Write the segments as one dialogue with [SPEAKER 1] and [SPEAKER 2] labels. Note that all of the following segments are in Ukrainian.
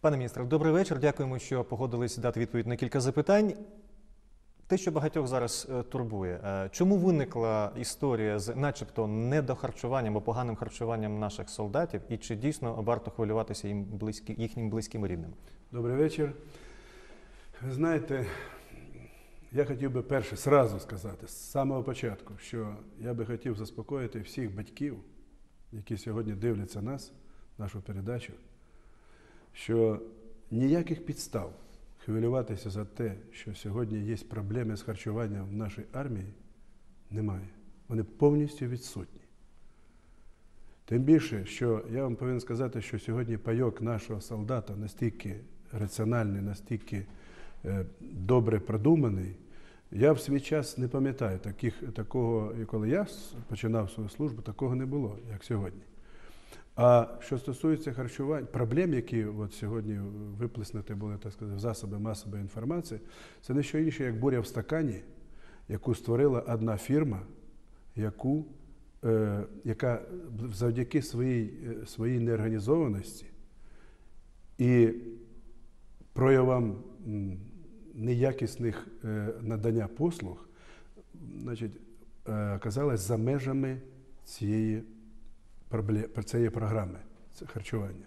[SPEAKER 1] Пане міністре, добрий вечір. Дякуємо, що погодились дати відповідь на кілька запитань. Те, що багатьох зараз е, турбує, е, чому виникла історія з, начебто, недохарчуванням або поганим харчуванням наших солдатів, і чи дійсно варто хвилюватися їм близькі, їхнім близьким рідним?
[SPEAKER 2] Добрий вечір. Ви знаєте, я хотів би перше сразу сказати з самого початку, що я би хотів заспокоїти всіх батьків, які сьогодні дивляться нас, нашу передачу, що ніяких підстав хвилюватися за те, що сьогодні є проблеми з харчуванням в нашій армії, немає. Вони повністю відсутні. Тим більше, що я вам повинен сказати, що сьогодні пайок нашого солдата настільки раціональний, настільки е, добре продуманий. Я в свій час не пам'ятаю таких, такого, коли я починав свою службу, такого не було, як сьогодні. А що стосується харчування, проблем, які от сьогодні виплеснуті були так сказати, в засоби масової інформації, це не що інше, як буря в стакані, яку створила одна фірма, яку, е, яка завдяки своїй, е, своїй неорганізованості і проявам неякісних е, надання послуг, значить, е, оказалась за межами цієї, цієї програми харчування.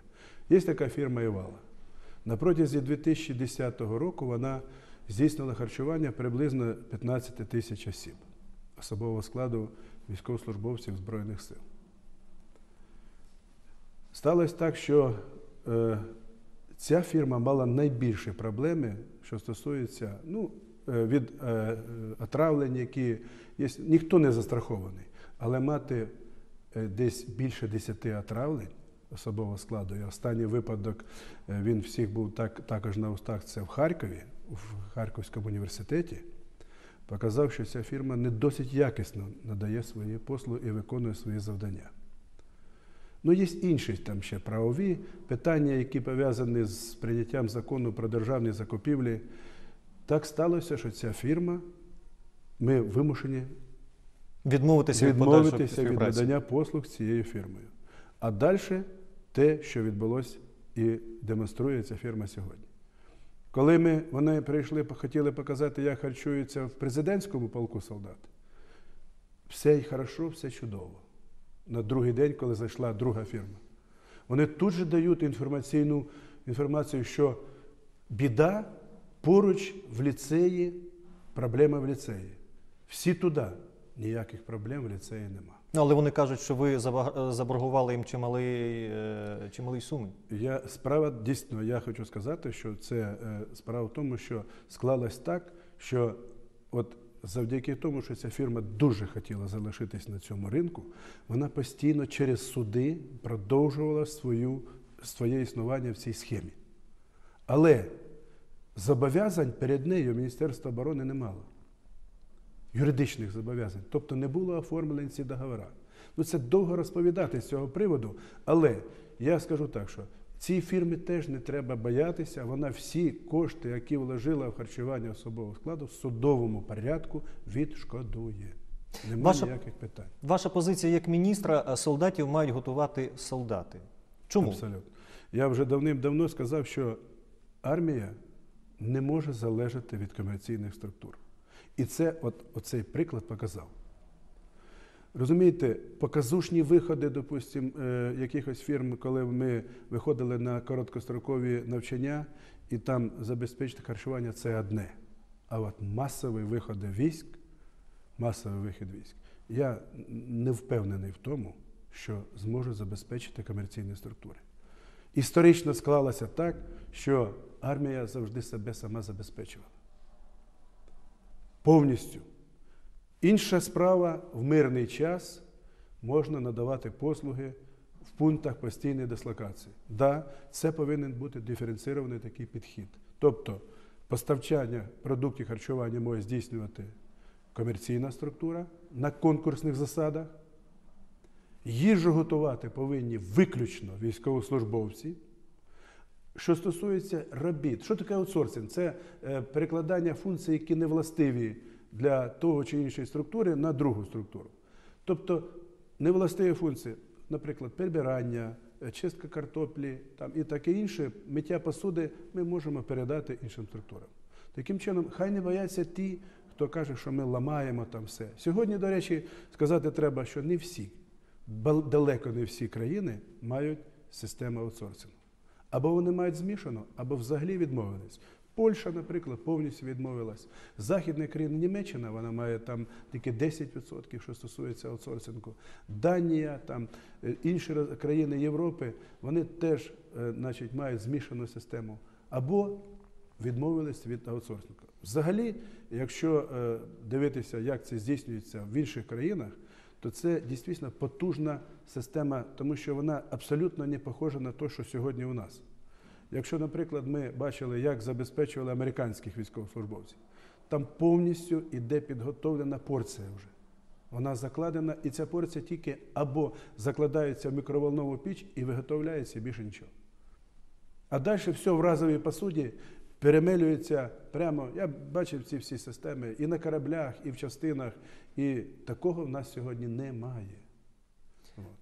[SPEAKER 2] Є така фірма Івала. На протязі 2010 року вона здійснила харчування приблизно 15 тисяч осіб особового складу військовослужбовців Збройних сил. Сталося так, що е, ця фірма мала найбільші проблеми, що стосується ну, е, від е, е, отравлень, які є. Ніхто не застрахований, але мати десь більше 10 отравлень особового складу. І останній випадок е, він всіх був так, також на устах. Це в Харкові, в Харківському університеті. Показав, що ця фірма не досить якісно надає свої послуги і виконує свої завдання. Ну, є інші там ще правові питання, які пов'язані з прийняттям закону про державні закупівлі. Так сталося, що ця фірма, ми вимушені
[SPEAKER 1] Відмовитися від
[SPEAKER 2] відмовитися від
[SPEAKER 1] співпраці.
[SPEAKER 2] надання послуг цією фірмою. А далі те, що відбулося і демонструє ця фірма сьогодні. Коли ми, вони прийшли, хотіли показати, як харчуються в президентському полку солдат, все й хорошо, все чудово. На другий день, коли зайшла друга фірма, вони тут же дають інформаційну інформацію, що біда поруч в ліцеї, проблема в ліцеї. Всі туди. Ніяких проблем в ліцеї нема.
[SPEAKER 1] Ну, але вони кажуть, що ви заборгували їм чималий, е, чималий суми.
[SPEAKER 2] Я справа дійсно, я хочу сказати, що це е, справа в тому, що склалось так, що от завдяки тому, що ця фірма дуже хотіла залишитись на цьому ринку, вона постійно через суди продовжувала свою, своє існування в цій схемі. Але зобов'язань перед нею Міністерство оборони не мало. Юридичних зобов'язань. Тобто не було оформлені ці договори. Ну це довго розповідати з цього приводу, але я скажу так, що цій фірмі теж не треба боятися. Вона всі кошти, які вложила в харчування особового складу, в судовому порядку відшкодує. Немає
[SPEAKER 1] Ваша-
[SPEAKER 2] ніяких питань.
[SPEAKER 1] Ваша позиція як міністра е, солдатів мають готувати солдати. Чому?
[SPEAKER 2] Абсолютно. Я вже давним-давно сказав, що армія не може залежати від комерційних структур. І це от, оцей приклад показав. Розумієте, показушні виходи, допустимо, е, якихось фірм, коли ми виходили на короткострокові навчання, і там забезпечити харчування це одне. А от масові виходи військ, масовий вихід військ, я не впевнений в тому, що зможуть забезпечити комерційні структури. Історично склалося так, що армія завжди себе сама забезпечувала. Повністю. Інша справа в мирний час можна надавати послуги в пунктах постійної дислокації. Да, це повинен бути диференцірований такий підхід. Тобто поставчання продуктів харчування може здійснювати комерційна структура на конкурсних засадах. Їжу готувати повинні виключно військовослужбовці. Що стосується робіт, що таке аутсорсинг? Це е, перекладання функцій, які не властиві для того чи іншої структури на другу структуру. Тобто невластиві функції, наприклад, прибирання, е, чистка картоплі там, і таке інше, миття посуди ми можемо передати іншим структурам. Таким чином, хай не бояться ті, хто каже, що ми ламаємо там все. Сьогодні, до речі, сказати треба, що не всі, далеко не всі країни мають систему аутсорсингу. Або вони мають змішано, або взагалі відмовились. Польща, наприклад, повністю відмовилась. Західні країни, Німеччина, вона має там тільки 10%, що стосується аутсорсингу. Данія, там е, інші країни Європи, вони теж е, значить, мають змішану систему. Або відмовились від аутсорсингу. Взагалі, якщо е, дивитися, як це здійснюється в інших країнах, то це дійсно потужна система, тому що вона абсолютно не похожа на те, що сьогодні у нас. Якщо, наприклад, ми бачили, як забезпечували американських військовослужбовців, там повністю іде підготовлена порція вже. Вона закладена, і ця порція тільки або закладається в мікроволнову піч і виготовляється більше нічого. А далі все в разовій посуді перемелюється прямо. Я бачив ці всі системи і на кораблях, і в частинах. І такого в нас сьогодні немає.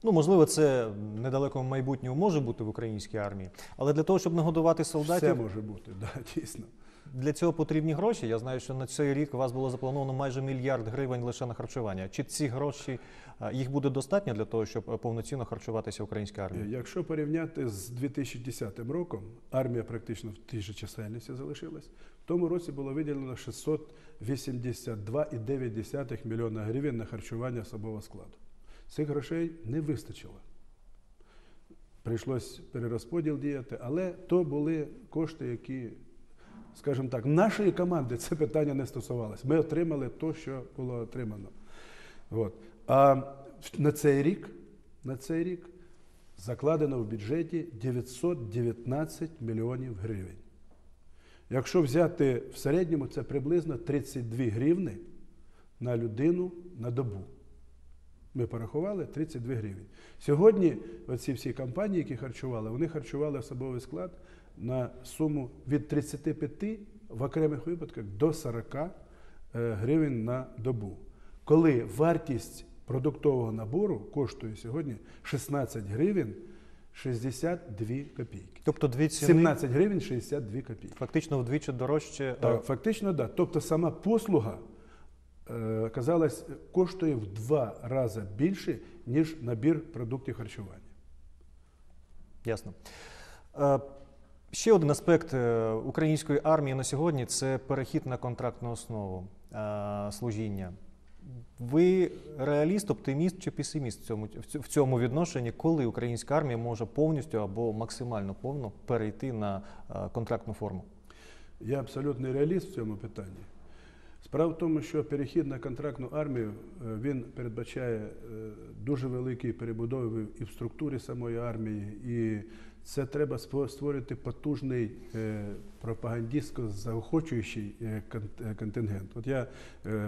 [SPEAKER 1] Ну, можливо, це недалеко в майбутньому може бути в українській армії, але для того, щоб нагодувати
[SPEAKER 2] Все
[SPEAKER 1] Це
[SPEAKER 2] може бути, да, дійсно.
[SPEAKER 1] Для цього потрібні гроші. Я знаю, що на цей рік у вас було заплановано майже мільярд гривень лише на харчування. Чи ці гроші їх буде достатньо для того, щоб е, повноцінно харчуватися українська армія?
[SPEAKER 2] Якщо порівняти з 2010 роком, армія практично в тій же чисельності залишилась. В тому році було виділено 682,9 мільйона гривень на харчування особового складу. Цих грошей не вистачило. Прийшлось перерозподіл діяти, але то були кошти, які, скажімо так, нашої команди це питання не стосувалося. Ми отримали те, що було отримано. От. А на цей рік, на цей рік закладено в бюджеті 919 мільйонів гривень. Якщо взяти в середньому, це приблизно 32 гривни на людину на добу. Ми порахували 32 гривні. Сьогодні оці всі компанії, які харчували, вони харчували особовий склад на суму від 35 в окремих випадках до 40 е, гривень на добу. Коли вартість продуктового набору коштує сьогодні 16 гривень 62 копійки.
[SPEAKER 1] Тобто дві ціни
[SPEAKER 2] 17 гривень 62 копійки.
[SPEAKER 1] фактично вдвічі дорожче. е,
[SPEAKER 2] Так, фактично, так. Да. Тобто сама послуга е, оказалась, коштує в два рази більше, ніж набір продуктів харчування.
[SPEAKER 1] Ясно. Ще один аспект е, української армії на сьогодні це перехід на контрактну основу е, служіння. Ви реаліст, оптиміст чи песиміст в цьому, в цьому відношенні, коли українська армія може повністю або максимально повно перейти на е, контрактну форму?
[SPEAKER 2] Я абсолютний реаліст в цьому питанні. Справа в тому, що перехід на контрактну армію він передбачає дуже великі перебудови і в структурі самої армії, і це треба створити потужний е, пропагандистсько заохочуючий е, е, контингент. От я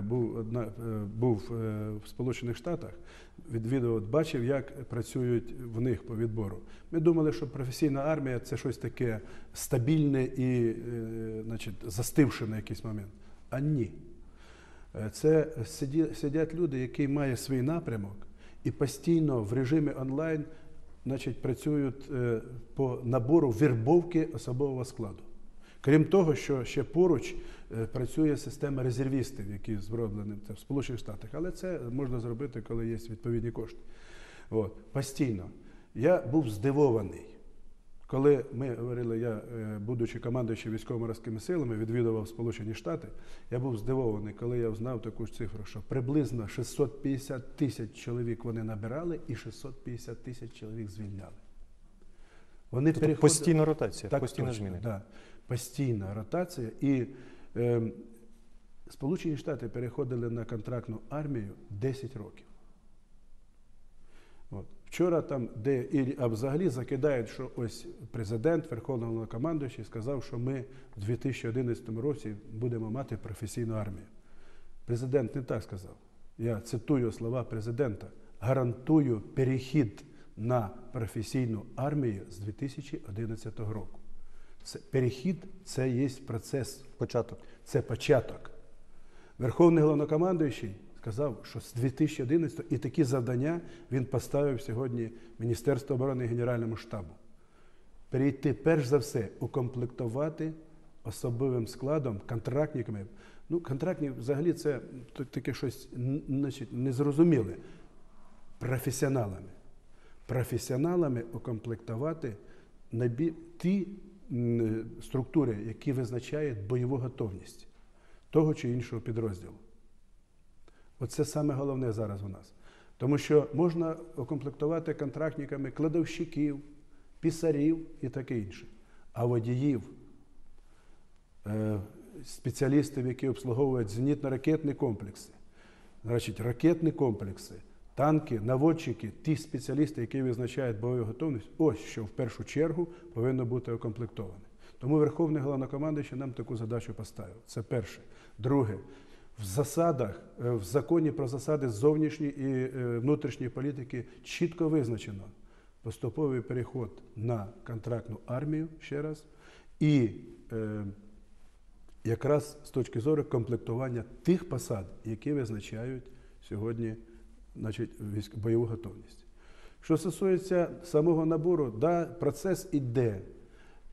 [SPEAKER 2] був одна був в Сполучених Штатах, відвідував, бачив, як працюють в них по відбору. Ми думали, що професійна армія це щось таке стабільне і значить, застивше на якийсь момент. А ні. Це сидять люди, які мають свій напрямок і постійно в режимі онлайн значить, працюють е, по набору вірбовки особового складу. Крім того, що ще поруч е, працює система резервістів, які зроблені в Сполучених Штатах, але це можна зробити, коли є відповідні кошти. От, постійно. Я був здивований. Коли ми говорили, я, е, будучи командуючим військово-морськими силами, відвідував Сполучені Штати, я був здивований, коли я узнав таку ж цифру, що приблизно 650 тисяч чоловік вони набирали і 650 тисяч чоловік звільняли. Вони
[SPEAKER 1] Тобто
[SPEAKER 2] переходили-
[SPEAKER 1] постійна ротація,
[SPEAKER 2] так,
[SPEAKER 1] постійні
[SPEAKER 2] точно,
[SPEAKER 1] зміни.
[SPEAKER 2] Да. Постійна ротація. І е, Сполучені Штати переходили на контрактну армію 10 років. От. Вчора там, де і, а взагалі закидають, що ось президент, Верховний Головнокомандуючий сказав, що ми в 2011 році будемо мати професійну армію. Президент не так сказав. Я цитую слова президента: гарантую перехід на професійну армію з 2011 року. Це перехід це є процес,
[SPEAKER 1] Початок.
[SPEAKER 2] це початок. Верховний головнокомандуючий сказав, що з 2011 і такі завдання він поставив сьогодні Міністерство оборони і Генеральному штабу. Перейти, перш за все, укомплектувати особовим складом, контрактниками. Ну, контрактник взагалі це таке щось значить, незрозуміле. Професіоналами. Професіоналами укомплектувати ті структури, які визначають бойову готовність того чи іншого підрозділу. Оце саме головне зараз у нас. Тому що можна укомплектувати контрактниками кладовщиків, пісарів і таке інше. А водіїв, е, спеціалістів, які обслуговують зенітно-ракетні комплекси, значить, ракетні комплекси, танки, наводчики, ті спеціалісти, які визначають бойову готовність, ось що в першу чергу повинно бути укомплектоване. Тому Верховний головнокомандуючий нам таку задачу поставив. Це перше. Друге, в засадах, е, в законі про засади зовнішньої і е, внутрішньої політики чітко визначено поступовий переход на контрактну армію ще раз, і е, якраз з точки зору комплектування тих посад, які визначають сьогодні значить, бойову готовність. Що стосується самого набору, да, процес іде.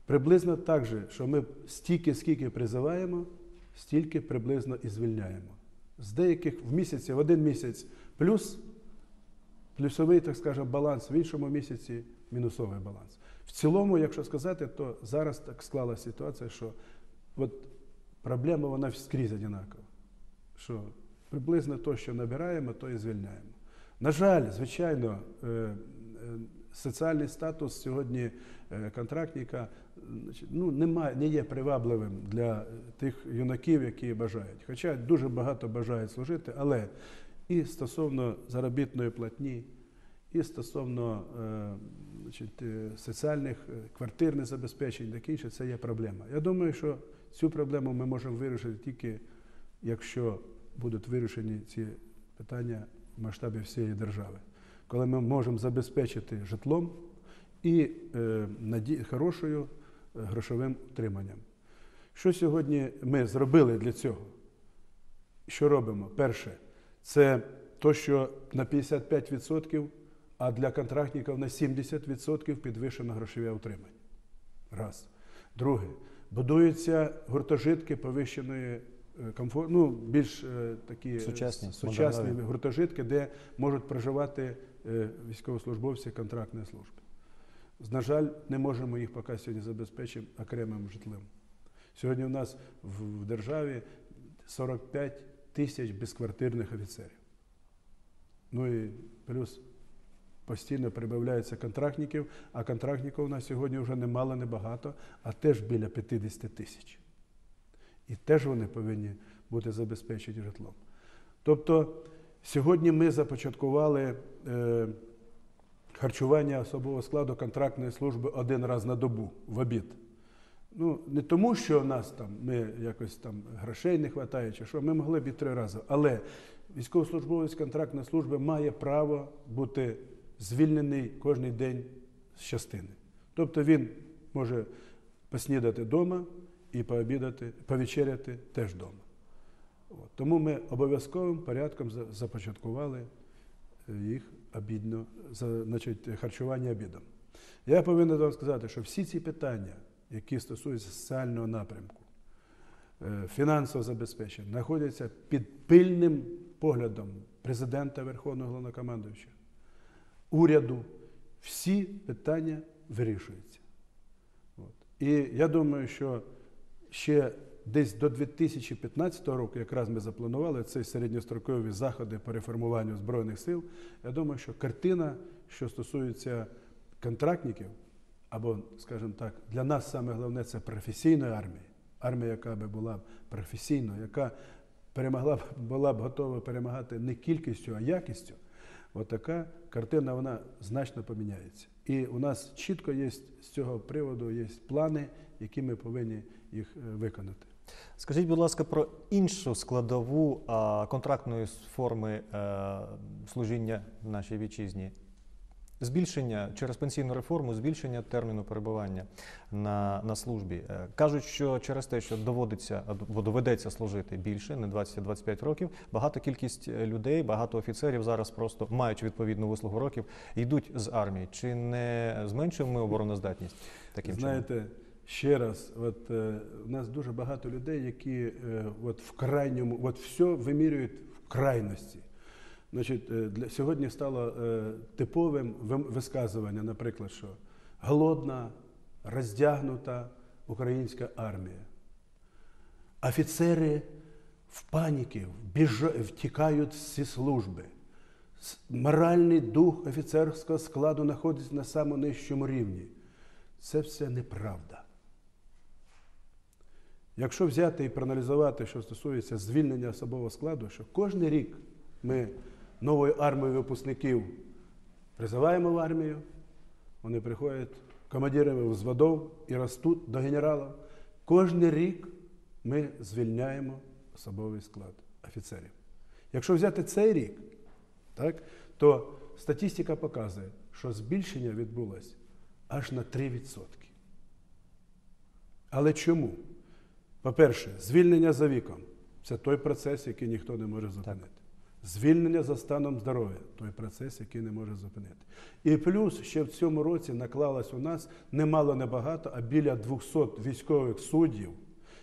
[SPEAKER 2] Приблизно так же, що ми стільки, скільки призиваємо, стільки приблизно і звільняємо. З деяких в місяці, в один місяць плюс, плюсовий, так скажемо, баланс, в іншому місяці мінусовий баланс. В цілому, якщо сказати, то зараз так склалася ситуація, що от проблема вона скрізь одинакова. Що приблизно то, що набираємо, то і звільняємо. На жаль, звичайно, е, е, соціальний статус сьогодні е, контрактника ну, немає, не є привабливим для тих юнаків, які бажають. Хоча дуже багато бажають служити, але і стосовно заробітної платні, і стосовно е, значить, е, соціальних е, квартирних забезпечень, таке інше, це є проблема. Я думаю, що цю проблему ми можемо вирішити тільки, якщо будуть вирішені ці питання в масштабі всієї держави. Коли ми можемо забезпечити житлом і е, наді... хорошою грошовим утриманням. Що сьогодні ми зробили для цього? Що робимо? Перше, це то, що на 55%, а для контрактників на 70% підвищено грошове утримання. Раз. Друге, будуються гуртожитки повищеної е, комфорт, ну, більш е, такі
[SPEAKER 1] Сучасні,
[SPEAKER 2] сучасні гуртожитки, де можуть проживати е, військовослужбовці контрактної служби. На жаль, не можемо їх поки сьогодні забезпечити окремим житлом. Сьогодні у нас в в державі 45 тисяч безквартирних офіцерів. Ну і плюс постійно прибавляється контрактників, а контрактників у нас сьогодні вже немало, небагато, а теж біля 50 тисяч. І теж вони повинні бути забезпечені житлом. Тобто сьогодні ми започаткували е, харчування особового складу контрактної служби один раз на добу в обід. Ну, не тому, що в нас там ми якось там грошей не вистачає, чи що, ми могли б і три рази. Але військовослужбовець контрактної служби має право бути звільнений кожен день з частини. Тобто він може поснідати вдома і пообідати, повечеряти теж вдома. Тому ми обов'язковим порядком започаткували е, їх обідно, за, значить, харчування обідом. Я повинен вам сказати, що всі ці питання, які стосуються соціального напрямку, е, фінансового забезпечення, знаходяться під пильним поглядом президента Верховного Головнокомандуюча, уряду. Всі питання вирішуються. От. І я думаю, що ще десь до 2015 року, якраз ми запланували ці середньострокові заходи по реформуванню Збройних сил. Я думаю, що картина, що стосується контрактників, або, скажімо так, для нас саме головне це професійна армія. Армія, яка би була професійною, яка перемогла б, була б готова перемагати не кількістю, а якістю. От картина вона значно поміняється. І у нас чітко є з цього приводу є плани, які ми повинні їх е, виконати.
[SPEAKER 1] Скажіть, будь ласка, про іншу складову контрактної форми е, служіння в нашій вітчизні. Збільшення через пенсійну реформу, збільшення терміну перебування на, на службі. Е, Кажуть, що через те, що доводиться або доведеться служити більше, не 20-25 років, багато кількість е, людей, багато офіцерів зараз просто маючи відповідну вислугу років, йдуть з армії. Чи не зменшуємо ми обороноздатність таким чином?
[SPEAKER 2] Ще раз, от е, у нас дуже багато людей, які е, от в крайньому, от все вимірюють в крайності. Значить, е, для сьогодні стало е, типовим вим- висказування, наприклад, що голодна, роздягнута українська армія. Офіцери в паніці вбіжа- втікають зі служби. Моральний дух офіцерського складу знаходиться на самому нижчому рівні. Це все неправда. Якщо взяти і проаналізувати, що стосується звільнення особового складу, що кожен рік ми новою армією випускників призиваємо в армію, вони приходять командирами взводов і ростуть до генералів. Кожен рік ми звільняємо особовий склад офіцерів. Якщо взяти цей рік, так, то статистика показує, що збільшення відбулося аж на 3%. Але чому? По-перше, звільнення за віком це той процес, який ніхто не може зупинити. Звільнення за станом здоров'я той процес, який не може зупинити. І плюс ще в цьому році наклалось у нас немало небагато, а біля 200 військових суддів,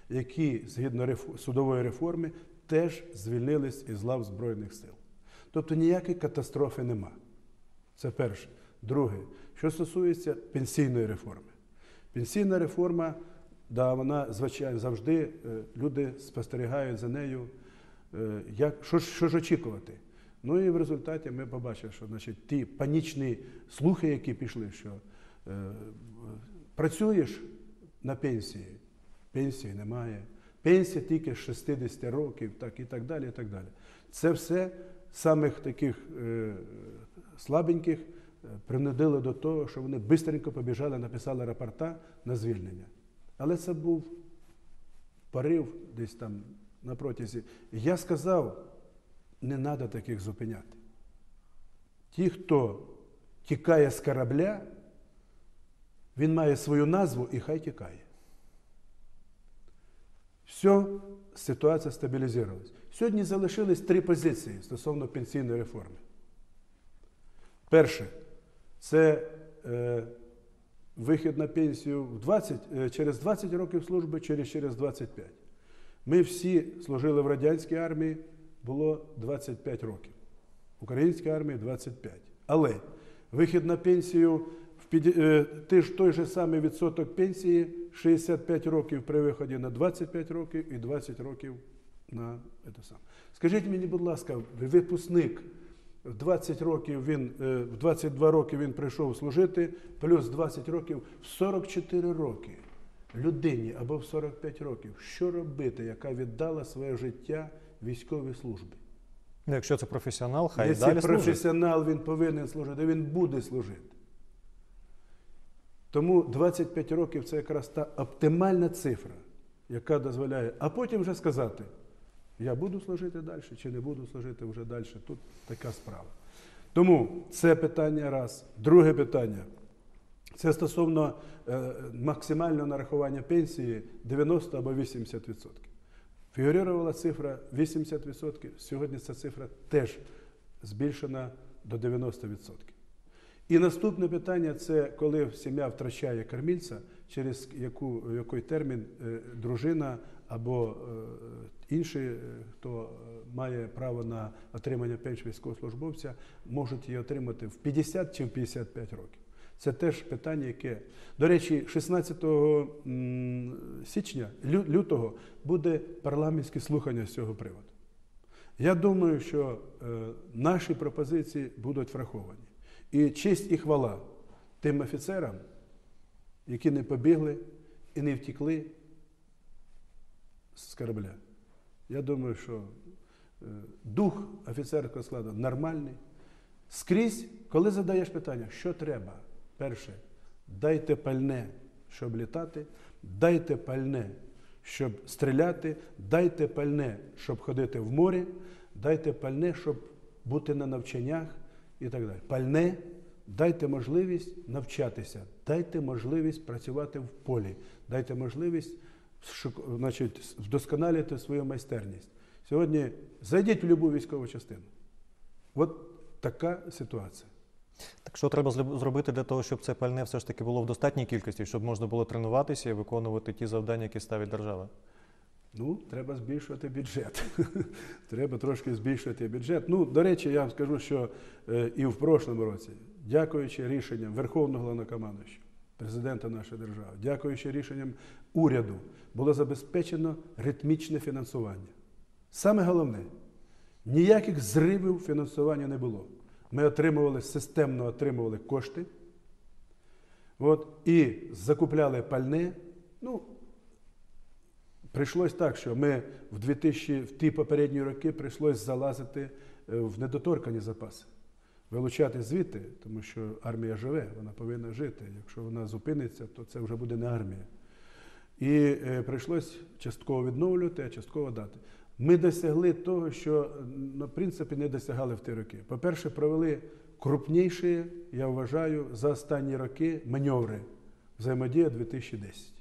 [SPEAKER 2] які згідно судової реформи теж звільнились із лав Збройних сил. Тобто ніякої катастрофи нема. Це перше. Друге, що стосується пенсійної реформи. Пенсійна реформа, да, вона звичайно завжди е, люди спостерігають за нею. е, Як, що, що ж очікувати? Ну і в результаті ми побачили, що значить, ті панічні слухи, які пішли, що е, працюєш на пенсії, пенсії немає, пенсія тільки з 60 років, так і так далі. і так далі. Це все самих таких е, слабеньких е, принудило до того, що вони швидко побіжали, написали рапорта на звільнення. Але це був порив десь там на протязі. Я сказав, не треба таких зупиняти. Ті, хто тікає з корабля, він має свою назву і хай тікає. Все, ситуація стабілізувалась. Сьогодні залишились три позиції стосовно пенсійної реформи. Перше, це е, вихід на пенсію в 20, е, через 20 років служби, через, через 25. Ми всі служили в радянській армії, було 25 років. В українській армії 25. Але вихід на пенсію в піді- е, ти ж той же самий відсоток пенсії 65 років при виході на 25 років і 20 років на це саме. Скажіть мені, будь ласка, випускник в 20 років він, е, в 22 роки він прийшов служити, плюс 20 років в 44 роки людині або в 45 років. Що робити, яка віддала своє життя військовій службі?
[SPEAKER 1] Ну, Якщо це професіонал, хай
[SPEAKER 2] Якщо
[SPEAKER 1] далі служить.
[SPEAKER 2] професіонал, він повинен служити, він буде служити. Тому 25 років це якраз та оптимальна цифра, яка дозволяє, а потім вже сказати, я буду служити далі чи не буду служити вже далі. Тут така справа. Тому це питання раз. Друге питання. Це стосовно е, максимального нарахування пенсії 90 або 80%. Фігурувала цифра 80%. Сьогодні ця цифра теж збільшена до 90%. І наступне питання це коли сім'я втрачає кормільця, через яку, який термін е, дружина або е, інший, е, хто е, має право на отримання пенсії військовослужбовця, можуть її отримати в 50 чи в 55 років. Це теж питання, яке, до речі, 16 січня, лютого, буде парламентське слухання з цього приводу. Я думаю, що наші пропозиції будуть враховані. І честь і хвала тим офіцерам, які не побігли і не втікли з корабля. Я думаю, що е, дух офіцерського складу нормальний. Скрізь, коли задаєш питання, що треба? Перше, дайте пальне, щоб літати, дайте пальне, щоб стріляти, дайте пальне, щоб ходити в морі, дайте пальне, щоб бути на навчаннях і так далі. Пальне, дайте можливість навчатися, дайте можливість працювати в полі, дайте можливість значить, вдосконалювати свою майстерність. Сьогодні зайдіть в будь-яку військову частину. От така ситуація.
[SPEAKER 1] Так що треба зробити для того, щоб це пальне все ж таки було в достатній кількості, щоб можна було тренуватися і виконувати ті завдання, які ставить держава?
[SPEAKER 2] Ну, треба збільшувати бюджет. треба трошки збільшувати бюджет. Ну, до речі, я вам скажу, що е, і в прошлому році, дякуючи рішенням Верховного Головнокомандуючого, президента нашої держави, дякуючи рішенням уряду, було забезпечено ритмічне фінансування. Саме головне, ніяких зривів фінансування не було. Ми отримували, системно отримували кошти. От, і закупляли пальне. Ну, Прийшлось так, що ми в 2000, в ті попередні роки прийшлось залазити е, в недоторкані запаси, вилучати звідти, тому що армія живе, вона повинна жити. Якщо вона зупиниться, то це вже буде не армія. І е, прийшлось частково відновлювати, а частково дати. Ми досягли того, що в принципі не досягали в ті роки. По-перше, провели крупніші, я вважаю, за останні роки маневри взаємодія 2010.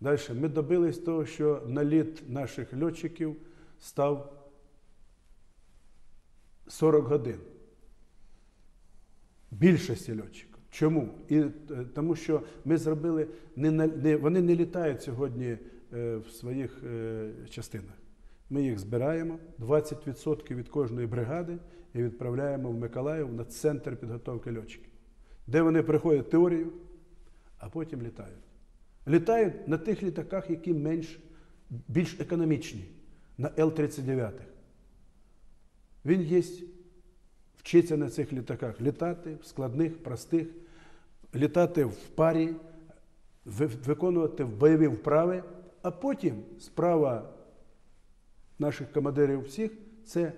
[SPEAKER 2] Далі ми добились того, що наліт наших льотчиків став 40 годин. Більшості льотчиків. Чому? І, е, тому що ми зробили, не, не, вони не літають сьогодні е, в своїх е, частинах. Ми їх збираємо, 20% від кожної бригади і відправляємо в Миколаїв на центр підготовки льотчиків, де вони приходять теорію, а потім літають. Літають на тих літаках, які менш, більш економічні, на Л-39. Він є, вчиться на цих літаках літати в складних, простих, літати в парі, виконувати бойові вправи, а потім справа наших командирів всіх це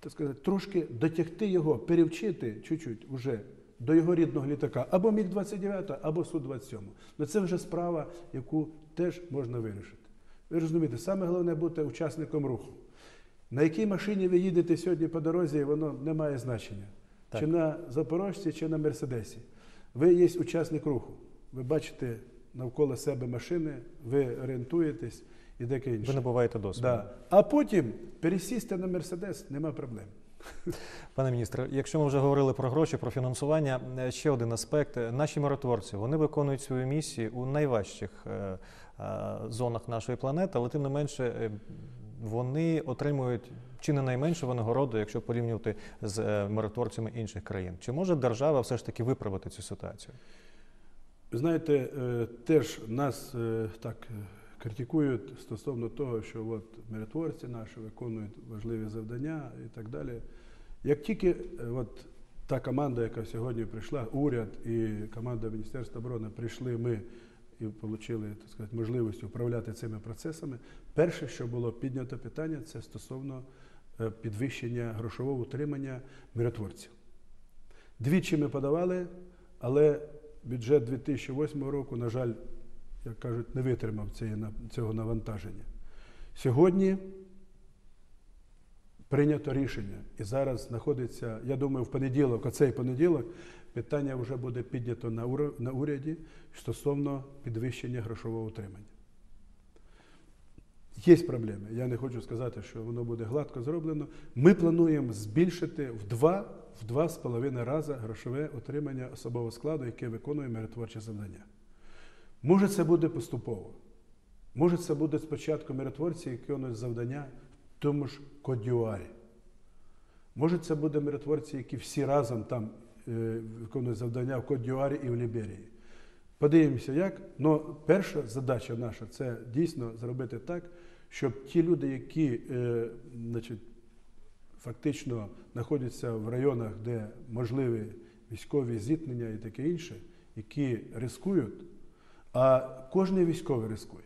[SPEAKER 2] так сказати, трошки дотягти його, перевчити чуть-чуть уже до його рідного літака, або Міг-29, або Су-27. Ну це вже справа, яку теж можна вирішити. Ви розумієте, саме головне бути учасником руху. На якій машині ви їдете сьогодні по дорозі, воно не має значення.
[SPEAKER 1] Так.
[SPEAKER 2] Чи на Запорожці, чи на Мерседесі. Ви є учасник руху. Ви бачите навколо себе машини, ви орієнтуєтесь і таке інше.
[SPEAKER 1] Ви набуваєте досвіду.
[SPEAKER 2] Да. А потім пересісти на Мерседес нема проблем.
[SPEAKER 1] Пане міністре, якщо ми вже говорили про гроші, про фінансування, е, ще один аспект. Наші миротворці вони виконують свою місію у найважчих е, е, зонах нашої планети, але тим не менше вони отримують чи не найменшу винагороду, якщо порівнювати з е, миротворцями інших країн. Чи може держава все ж таки виправити цю ситуацію?
[SPEAKER 2] Знаєте, е, теж нас е, так критикують стосовно того, що от миротворці наші виконують важливі завдання і так далі. Як тільки от та команда, яка сьогодні прийшла, уряд і команда Міністерства оборони прийшли ми і отримали так сказати, можливість управляти цими процесами, перше, що було піднято питання, це стосовно е, підвищення грошового утримання миротворців. Двічі ми подавали, але бюджет 2008 року, на жаль, як кажуть, не витримав цього навантаження. Сьогодні прийнято рішення, і зараз знаходиться, я думаю, в понеділок, оцей понеділок, питання вже буде піднято на уряді стосовно підвищення грошового утримання. Є проблеми. Я не хочу сказати, що воно буде гладко зроблено. Ми плануємо збільшити в два, в два з половиною рази грошове отримання особового складу, яке виконує миротворче завдання. Може, це буде поступово. Може, це буде спочатку миротворці, які виконують завдання в тому ж Кодюарі. Може, це буде миротворці, які всі разом там виконують завдання в Кодюарі і в Ліберії. Подивимося, як. Ну, перша задача наша це дійсно зробити так, щоб ті люди, які е, значить, фактично знаходяться в районах, де можливі військові зіткнення і таке інше, які рискують, а кожен військовий рискує.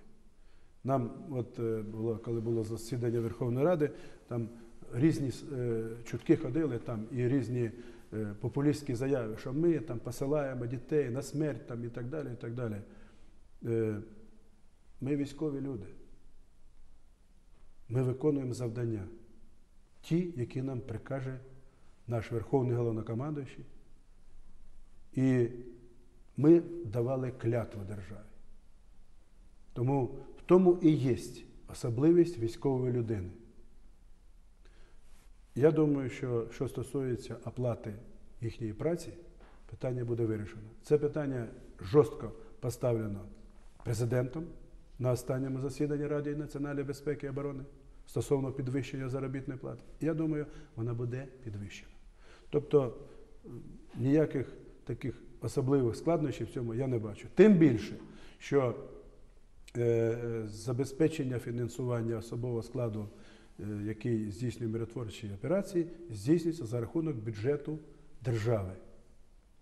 [SPEAKER 2] Нам, от е, було, коли було засідання Верховної Ради, там різні е, чутки ходили, там і різні е, популістські заяви, що ми там посилаємо дітей на смерть там, і так далі. І так далі. Е, ми військові люди. Ми виконуємо завдання, ті, які нам прикаже наш Верховний головнокомандуючий І ми давали клятву державі. Тому в тому і є особливість військової людини. Я думаю, що що стосується оплати їхньої праці, питання буде вирішено. Це питання жорстко поставлено президентом на останньому засіданні Ради національної безпеки і оборони стосовно підвищення заробітної плати. Я думаю, вона буде підвищена. Тобто ніяких таких особливих складнощів в цьому я не бачу. Тим більше, що е, е, забезпечення фінансування особового складу, який здійснює миротворчі операції, здійснюється за рахунок бюджету держави.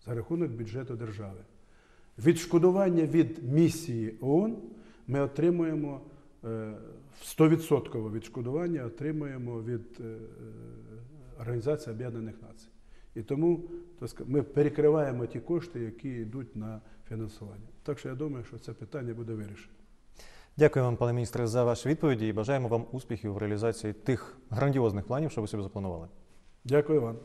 [SPEAKER 2] За рахунок бюджету держави. Відшкодування від місії ООН ми отримуємо е, 100% відшкодування отримуємо від е, е, Організації Об'єднаних Націй. І тому ми перекриваємо ті кошти, які йдуть на фінансування. Так що я думаю, що це питання буде вирішено.
[SPEAKER 1] Дякую вам, пане міністре, за ваші відповіді і бажаємо вам успіхів в реалізації тих грандіозних планів, що ви собі запланували.
[SPEAKER 2] Дякую вам.